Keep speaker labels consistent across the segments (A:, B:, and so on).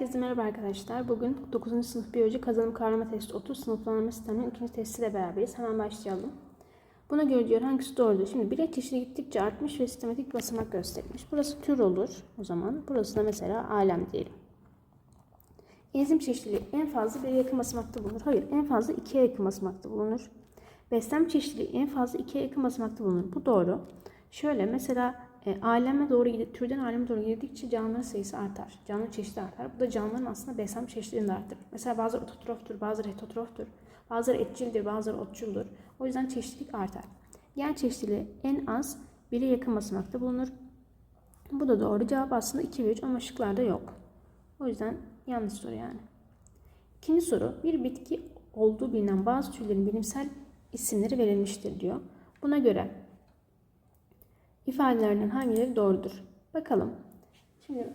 A: Herkese merhaba arkadaşlar. Bugün 9. sınıf biyoloji kazanım kavrama testi 30 sınıflandırma sisteminin ikinci testiyle beraberiz. Hemen başlayalım. Buna göre diyor hangisi doğrudur? Şimdi birey çeşidi gittikçe artmış ve sistematik basamak gösterilmiş. Burası tür olur o zaman. Burası da mesela alem diyelim. Enzim çeşitliliği en fazla bir yakın basamakta bulunur. Hayır en fazla ikiye yakın basamakta bulunur. Beslenme çeşitliliği en fazla ikiye yakın basamakta bulunur. Bu doğru. Şöyle mesela e, aleme doğru gidip türden aleme doğru gidikçe canlıların sayısı artar. Canlı çeşidi artar. Bu da canlıların aslında beslenme çeşitliliğini de arttırır. Mesela bazıları ototroftur, bazıları heterotroftur, bazıları etçildir, bazıları otçuldur. O yüzden çeşitlilik artar. Gen çeşitliliği en az biri yakın basamakta bulunur. Bu da doğru. Cevap aslında 2 ve 3 ama şıklarda yok. O yüzden yanlış soru yani. İkinci soru. Bir bitki olduğu bilinen bazı türlerin bilimsel isimleri verilmiştir diyor. Buna göre ifadelerden hangileri doğrudur? Bakalım. Şimdi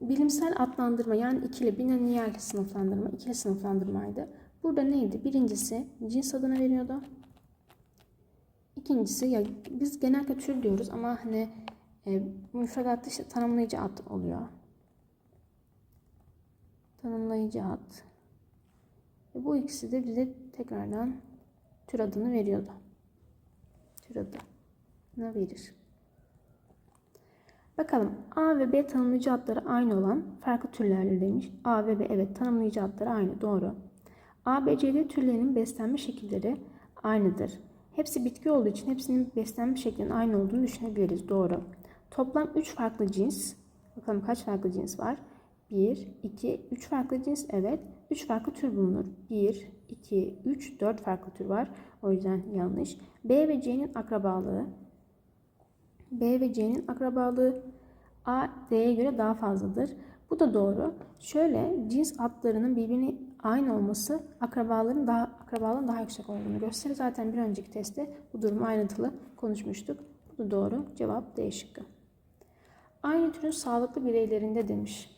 A: bilimsel adlandırma yani ikili binomial sınıflandırma, ikili sınıflandırmaydı. Burada neydi? Birincisi cins adına veriyordu. İkincisi ya biz genellikle tür diyoruz ama hani e, müfredatta işte tanımlayıcı ad oluyor. Tanımlayıcı ad. Ve bu ikisi de bize tekrardan tür adını veriyordu. Tür adını verir. Bakalım A ve B tanımlayıcı adları aynı olan farklı türlerle demiş. A ve B evet tanımlayıcı adları aynı doğru. A, B, C, D türlerinin beslenme şekilleri aynıdır. Hepsi bitki olduğu için hepsinin beslenme şeklinin aynı olduğunu düşünebiliriz. Doğru. Toplam 3 farklı cins. Bakalım kaç farklı cins var? 1, 2, 3 farklı cins. Evet. 3 farklı tür bulunur. 1, 2, 3, 4 farklı tür var. O yüzden yanlış. B ve C'nin akrabalığı. B ve C'nin akrabalığı A, D'ye göre daha fazladır. Bu da doğru. Şöyle cins adlarının birbirine aynı olması akrabaların daha akrabalığın daha yüksek olduğunu gösterir. Zaten bir önceki testte bu durumu ayrıntılı konuşmuştuk. Bu da doğru. Cevap D şıkkı. Aynı türün sağlıklı bireylerinde demiş.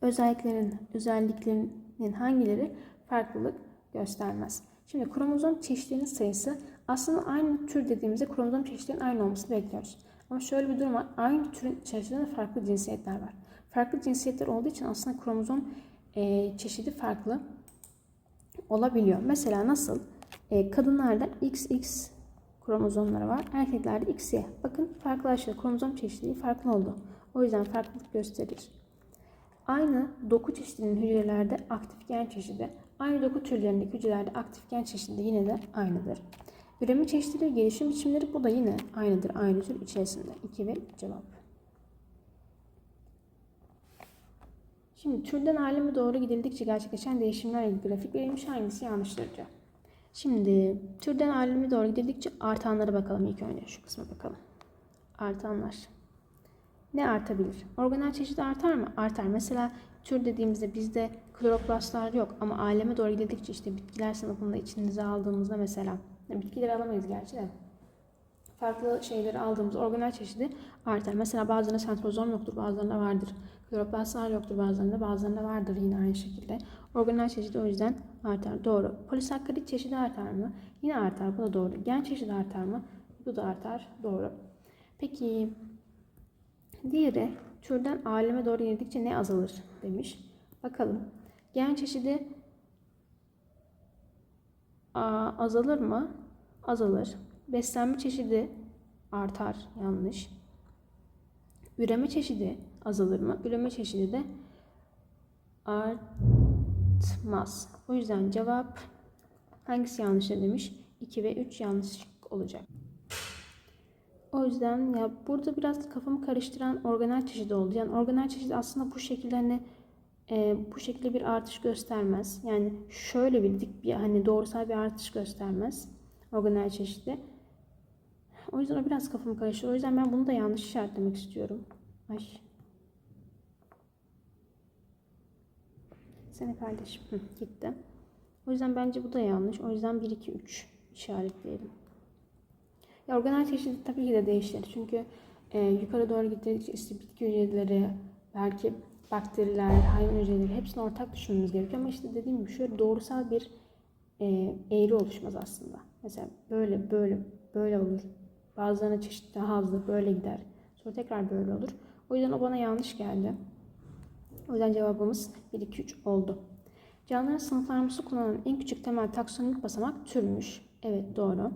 A: Özelliklerin, özelliklerinin hangileri farklılık göstermez? Şimdi kromozom çeşitlerinin sayısı aslında aynı tür dediğimizde kromozom çeşitlerinin aynı olmasını bekliyoruz. Ama şöyle bir durum var. Aynı türün içerisinde farklı cinsiyetler var. Farklı cinsiyetler olduğu için aslında kromozom e, çeşidi farklı olabiliyor. Mesela nasıl? E, kadınlarda XX kromozomları var. Erkeklerde XY. Bakın farklılaştı. Kromozom çeşitliliği farklı oldu. O yüzden farklılık gösterir. Aynı doku çeşidinin hücrelerde aktif gen çeşidi, aynı doku türlerindeki hücrelerde aktif gen çeşidi yine de aynıdır. Üreme çeşitleri, gelişim biçimleri bu da yine aynıdır. Aynı tür içerisinde. 2 ve cevap. Şimdi türden aleme doğru gidildikçe gerçekleşen değişimlerle ilgili grafik verilmiş hangisi yanlıştır diyor. Şimdi türden aleme doğru gidildikçe artanlara bakalım ilk önce. Şu kısma bakalım. Artanlar. Ne artabilir? Organel çeşit artar mı? Artar. Mesela tür dediğimizde bizde kloroplastlar yok ama aleme doğru gidildikçe işte bitkiler sınıfında içinize aldığımızda mesela bitkileri alamayız gerçi de farklı şeyleri aldığımız organel çeşidi artar. Mesela bazılarında sentrozom yoktur, bazılarında vardır. Kloroplastlar yoktur bazılarında, bazılarında vardır yine aynı şekilde. Organel çeşidi o yüzden artar. Doğru. Polisakkarit çeşidi artar mı? Yine artar. Bu da doğru. Gen çeşidi artar mı? Bu da artar. Doğru. Peki diğeri türden aleme doğru girdikçe ne azalır demiş. Bakalım. Gen çeşidi azalır mı? Azalır. Beslenme çeşidi artar. Yanlış. Üreme çeşidi azalır mı? Üreme çeşidi de artmaz. O yüzden cevap hangisi yanlış demiş? 2 ve 3 yanlış olacak. O yüzden ya burada biraz kafamı karıştıran organel çeşidi oldu. Yani organel çeşidi aslında bu şekilde hani e, bu şekilde bir artış göstermez. Yani şöyle bir dik bir hani doğrusal bir artış göstermez organel çeşidi. O yüzden o biraz kafamı karıştırıyor. O yüzden ben bunu da yanlış işaretlemek istiyorum. Ay. Seni kardeşim. Hı, gitti. O yüzden bence bu da yanlış. O yüzden 1, 2, 3 işaretleyelim. Ya organel çeşidi tabii ki de değişir. Çünkü e, yukarı doğru gittikçe işte bitki hücreleri, belki bakteriler, hayvan hücreleri hepsini ortak düşünmemiz gerekiyor. Ama işte dediğim gibi şöyle doğrusal bir e, eğri oluşmaz aslında. Mesela böyle, böyle, böyle olur. Bazılarına çeşit daha hızlı böyle gider. Sonra tekrar böyle olur. O yüzden o bana yanlış geldi. O yüzden cevabımız 1, 2, 3 oldu. Canlıların sınıflanması kullanılan en küçük temel taksonomik basamak türmüş. Evet doğru.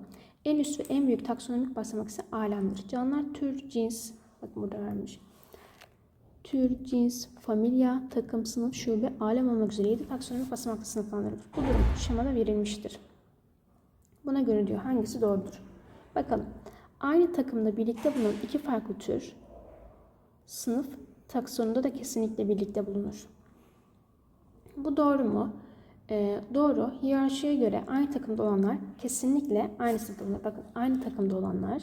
A: En üst ve en büyük taksonomik basamak ise alemdir. Canlılar tür, cins, bakın burada vermiş. Tür, cins, familya, takım, sınıf, şube, alem olmak üzere 7 taksonomik basamakla sınıflandırılır. Bu durum şemada verilmiştir. Buna göre diyor hangisi doğrudur? Bakalım. Aynı takımda birlikte bulunan iki farklı tür, sınıf taksonunda da kesinlikle birlikte bulunur. Bu doğru mu? Ee, doğru. Hiyerarşiye göre aynı takımda olanlar kesinlikle aynı sınıfta. Bakın aynı takımda olanlar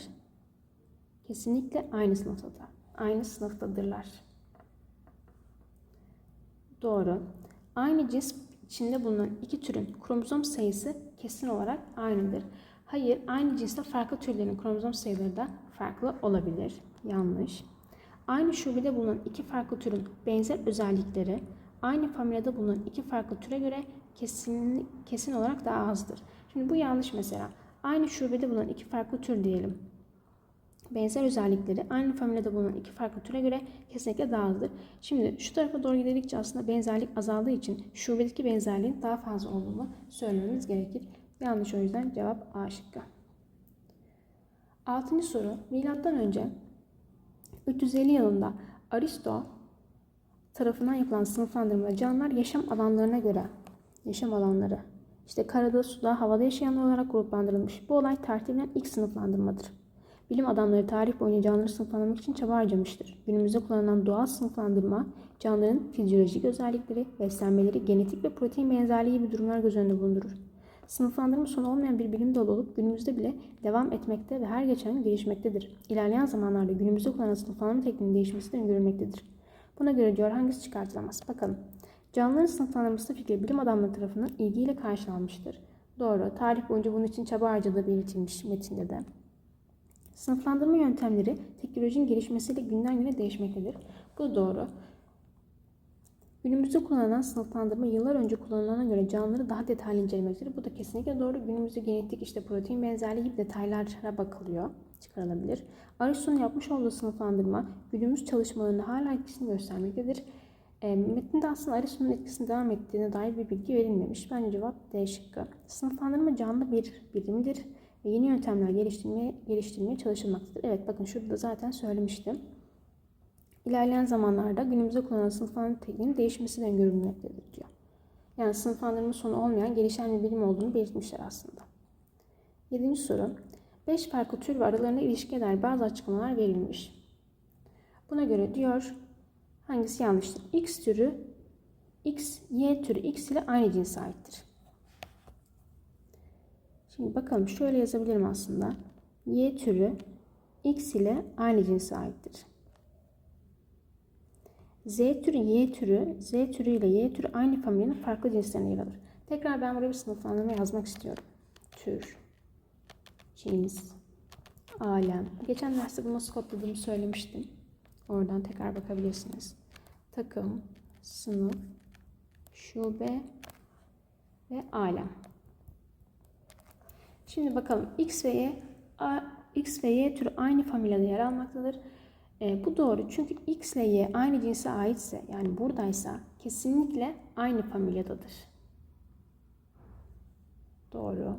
A: kesinlikle aynı sınıftadır. Aynı sınıftadırlar. Doğru. Aynı cins içinde bulunan iki türün kromozom sayısı kesin olarak aynıdır. Hayır, aynı cinste farklı türlerin kromozom sayıları da farklı olabilir. Yanlış. Aynı şubede bulunan iki farklı türün benzer özellikleri aynı familyada bulunan iki farklı türe göre kesin, kesin olarak daha azdır. Şimdi bu yanlış mesela. Aynı şubede bulunan iki farklı tür diyelim. Benzer özellikleri aynı familyada bulunan iki farklı türe göre kesinlikle daha azdır. Şimdi şu tarafa doğru gidildikçe aslında benzerlik azaldığı için şubedeki benzerliğin daha fazla olduğunu söylememiz gerekir. Yanlış o yüzden cevap A şıkkı. Altıncı soru. Milattan önce 350 yılında Aristo tarafından yapılan sınıflandırmada canlılar yaşam alanlarına göre yaşam alanları işte karada, suda, havada yaşayanlar olarak gruplandırılmış. Bu olay tertibinden ilk sınıflandırmadır. Bilim adamları tarih boyunca canlıları sınıflandırmak için çaba harcamıştır. Günümüzde kullanılan doğal sınıflandırma, canlıların fizyolojik özellikleri, beslenmeleri, genetik ve protein benzerliği gibi durumlar göz önünde bulundurur. Sınıflandırma sonu olmayan bir bilim dalı olup günümüzde bile devam etmekte ve her geçen gün gelişmektedir. İlerleyen zamanlarda günümüzde kullanılan sınıflandırma tekniğinin değişmesi de öngörülmektedir. Buna göre diyor hangisi çıkartılamaz? Bakalım. Canlıların sınıflandırması fikri bilim adamları tarafından ilgiyle karşılanmıştır. Doğru. Tarih boyunca bunun için çaba harcadığı belirtilmiş metinde de. Sınıflandırma yöntemleri teknolojinin gelişmesiyle günden güne değişmektedir. Bu doğru. Günümüzde kullanılan sınıflandırma yıllar önce kullanılana göre canlıları daha detaylı incelemektedir. Bu da kesinlikle doğru. Günümüzde genetik işte protein benzerliği gibi detaylara bakılıyor. Çıkarılabilir. Aristo'nun yapmış olduğu sınıflandırma günümüz çalışmalarında hala etkisini göstermektedir. E, metinde aslında Aristo'nun etkisinin devam ettiğine dair bir bilgi verilmemiş. Bence cevap D şıkkı. Sınıflandırma canlı bir birimdir ve yeni yöntemler geliştirmeye, geliştirmeye çalışılmaktadır. Evet bakın şurada da zaten söylemiştim. İlerleyen zamanlarda günümüzde kullanılan sınıflandırma tekniğinin değişmesi de öngörülmektedir diyor. Yani sınıflandırma sonu olmayan gelişen bir bilim olduğunu belirtmişler aslında. Yedinci soru. Beş farklı tür ve aralarında ilişkiye dair bazı açıklamalar verilmiş. Buna göre diyor hangisi yanlıştır? X türü X, Y türü X ile aynı cinse aittir. Şimdi bakalım şöyle yazabilirim aslında. Y türü X ile aynı cinse aittir. Z türü Y türü, Z türü ile Y türü aynı familyanın farklı cinslerine yer alır. Tekrar ben buraya bir sınıflandırma yazmak istiyorum. Tür, cins, alem. Geçen derste bunu nasıl kodladığımı söylemiştim. Oradan tekrar bakabilirsiniz. Takım, sınıf, şube ve alem. Şimdi bakalım X ve Y X ve Y türü aynı familyada yer almaktadır. E, bu doğru çünkü X ile Y aynı cinse aitse yani buradaysa kesinlikle aynı familyadadır. Doğru.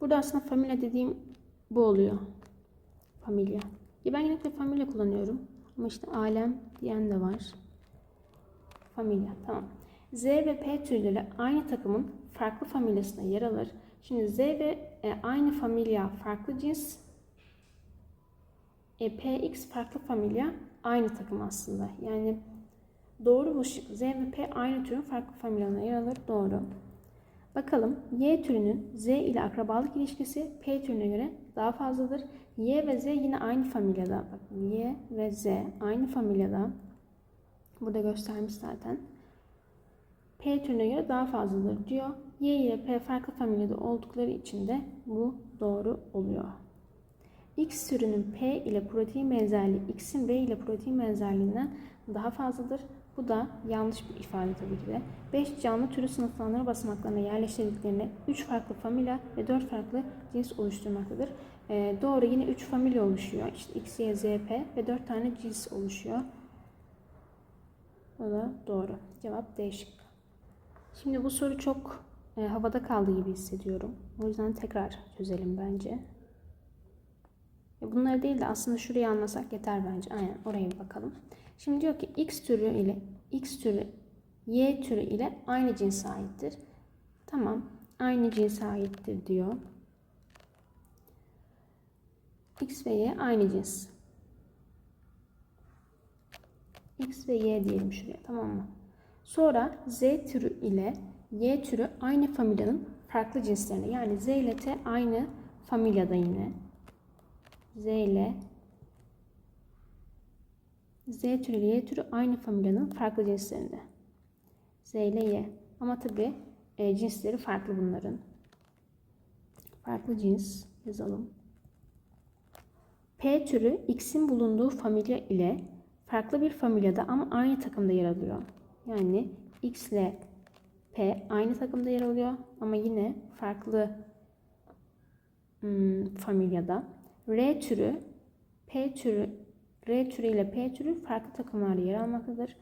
A: Burada aslında familya dediğim bu oluyor. Familya. Ya ben genellikle familya kullanıyorum. Ama işte alem diyen de var. Familya. Tamam. Z ve P türleri aynı takımın farklı familyasında yer alır. Şimdi Z ve e, aynı familya farklı cins. E, PX farklı familya aynı takım aslında. Yani doğru bu şık. Z ve P aynı türün farklı familyalarına yer alır. Doğru. Bakalım Y türünün Z ile akrabalık ilişkisi P türüne göre daha fazladır. Y ve Z yine aynı familyada. Bakın Y ve Z aynı familyada. Burada göstermiş zaten. P türüne göre daha fazladır diyor. Y ile P farklı familyada oldukları için de bu doğru oluyor. X türünün P ile protein benzerliği X'in V ile protein benzerliğinden daha fazladır. Bu da yanlış bir ifade tabii ki de. 5 canlı türü sınıflandırma basamaklarına yerleştirdiklerine 3 farklı familya ve 4 farklı cins oluşturmaktadır. Ee, doğru yine 3 familya oluşuyor. İşte X, Y, Z, P ve 4 tane cins oluşuyor. Bu da doğru. Cevap D şıkkı. Şimdi bu soru çok e, havada kaldığı gibi hissediyorum. O yüzden tekrar çözelim bence. E, bunları değil de aslında şurayı anlasak yeter bence. Aynen oraya bir bakalım. Şimdi diyor ki x türü ile x türü y türü ile aynı cinse aittir. Tamam. Aynı cinse aittir diyor. X ve Y aynı cins. X ve Y diyelim şuraya tamam mı? Sonra Z türü ile Y türü aynı familyanın farklı cinslerine. Yani Z ile T aynı familyada yine. Z ile Z türü ile Y türü aynı familyanın farklı cinslerinde. Z ile Y. Ama tabi e, cinsleri farklı bunların. Farklı cins yazalım. P türü X'in bulunduğu familya ile farklı bir familyada ama aynı takımda yer alıyor. Yani X ile P aynı takımda yer alıyor ama yine farklı hmm, familyada. R türü P türü R türü ile P türü farklı takımlarda yer almaktadır.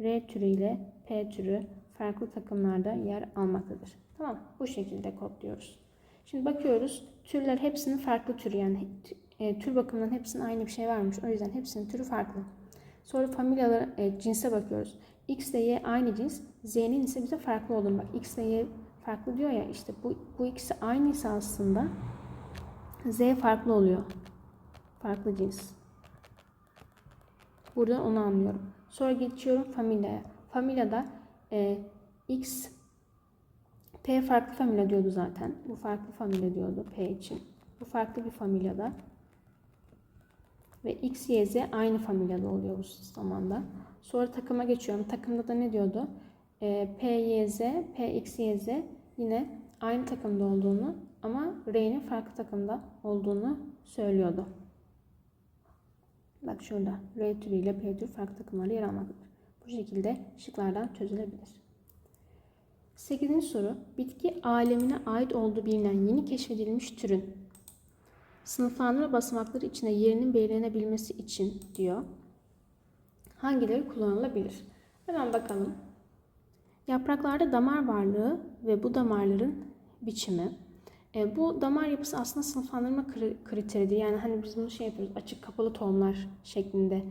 A: R türü ile P türü farklı takımlarda yer almaktadır. Tamam bu şekilde kodluyoruz. Şimdi bakıyoruz türler hepsinin farklı türü yani e, tür bakımından hepsinin aynı bir şey varmış. O yüzden hepsinin türü farklı. Sonra familyalara, e, cinse bakıyoruz. X ile Y aynı cins. Z'nin ise bize farklı olduğunu bak. X ile Y farklı diyor ya işte bu, bu ikisi aynıysa aslında Z farklı oluyor. Farklı cins. Burada onu anlıyorum. Sonra geçiyorum familyaya. Familyada e, X P farklı familya diyordu zaten. Bu farklı familya diyordu P için. Bu farklı bir familyada. Ve X, Y, Z aynı familyada oluyor bu zamanda. Sonra takıma geçiyorum. Takımda da ne diyordu? E, P, Y, Z, P, X, Y, Z yine aynı takımda olduğunu ama R'nin farklı takımda olduğunu söylüyordu. Bak şurada R türü ile P türü farklı takımlarda yer almaktadır. Bu şekilde şıklardan çözülebilir. 8. soru. Bitki alemine ait olduğu bilinen yeni keşfedilmiş türün sınıflandırma basamakları içinde yerinin belirlenebilmesi için diyor. Hangileri kullanılabilir? Hemen bakalım. Yapraklarda damar varlığı ve bu damarların biçimi. E, bu damar yapısı aslında sınıflandırma kriteridir. Yani hani biz bunu şey yapıyoruz, açık kapalı tohumlar şeklinde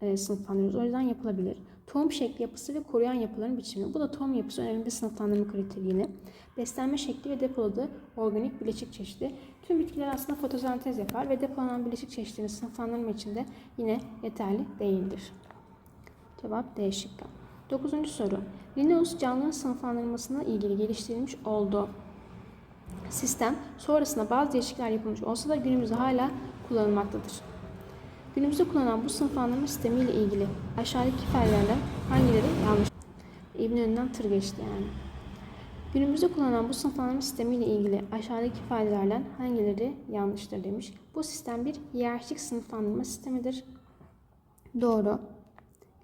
A: e, sınıflandırıyoruz. O yüzden yapılabilir. Tohum şekli yapısı ve koruyan yapıların biçimi. Bu da tohum yapısı önemli bir sınıflandırma kriteri yine. Beslenme şekli ve depoladığı organik bileşik çeşidi. Tüm bitkiler aslında fotosentez yapar ve depolanan bileşik çeşitlerini sınıflandırma için de yine yeterli değildir. Cevap D şıkkı. Dokuzuncu soru. Linnaeus canlının sınıflandırmasına ilgili geliştirilmiş olduğu sistem sonrasında bazı değişiklikler yapılmış olsa da günümüzde hala kullanılmaktadır. Günümüzde kullanılan bu sınıflandırma sistemi ile ilgili aşağıdaki ifadelerden hangileri yanlış? İbn önünden tır geçti yani. Günümüzde kullanılan bu sınıflandırma sistemi ile ilgili aşağıdaki ifadelerden hangileri yanlıştır demiş. Bu sistem bir hiyerarşik sınıflandırma sistemidir. Doğru.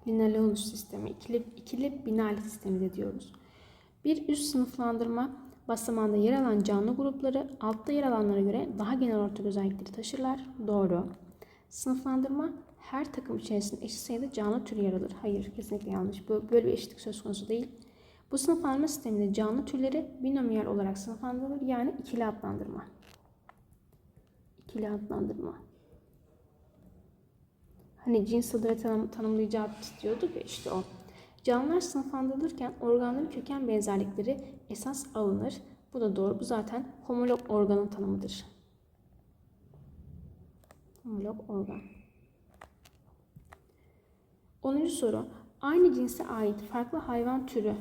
A: Linealous sistemi, ikili, ikili binarlı sistemi de diyoruz. Bir üst sınıflandırma basamağında yer alan canlı grupları altta yer alanlara göre daha genel ortak özellikleri taşırlar. Doğru. Sınıflandırma her takım içerisinde eşit sayıda canlı tür yer alır. Hayır, kesinlikle yanlış. Böyle bir eşitlik söz konusu değil. Bu sınıflandırma sisteminde canlı türleri binomiyal olarak sınıflandırılır. Yani ikili adlandırma. İkili adlandırma. Hani cins adı ve tanım, tanımlayıcı ad diyorduk ya işte o. Canlılar sınıflandırılırken organların köken benzerlikleri esas alınır. Bu da doğru. Bu zaten homolog organın tanımıdır. Homolog organ. 10. soru. Aynı cinse ait farklı hayvan türü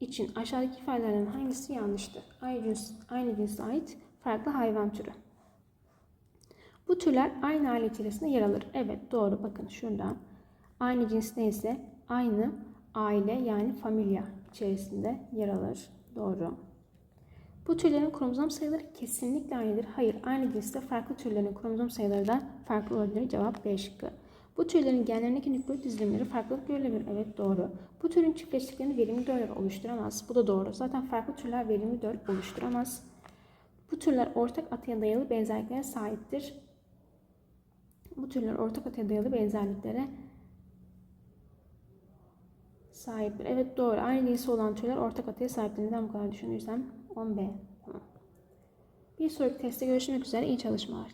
A: için aşağıdaki ifadelerden hangisi yanlıştır? Aynı, cins, aynı cinse ait farklı hayvan türü. Bu türler aynı aile içerisinde yer alır. Evet doğru bakın şurada. Aynı cins neyse aynı aile yani familya içerisinde yer alır. Doğru. Bu türlerin kromozom sayıları kesinlikle aynıdır. Hayır, aynı cinste farklı türlerin kromozom sayıları da farklı olabilir. Cevap B şıkkı. Bu türlerin genlerindeki nükleot dizilimleri farklılık görülebilir. Evet doğru. Bu türün çiftleştiklerini verimli döller oluşturamaz. Bu da doğru. Zaten farklı türler verimli döl oluşturamaz. Bu türler ortak atıya dayalı benzerliklere sahiptir. Bu türler ortak atıya dayalı benzerliklere sahiptir. Evet doğru. Aynı cinsi olan türler ortak atıya sahiptir. Neden bu kadar düşünürsem 10B. Tamam. Bir sonraki testte görüşmek üzere. İyi çalışmalar.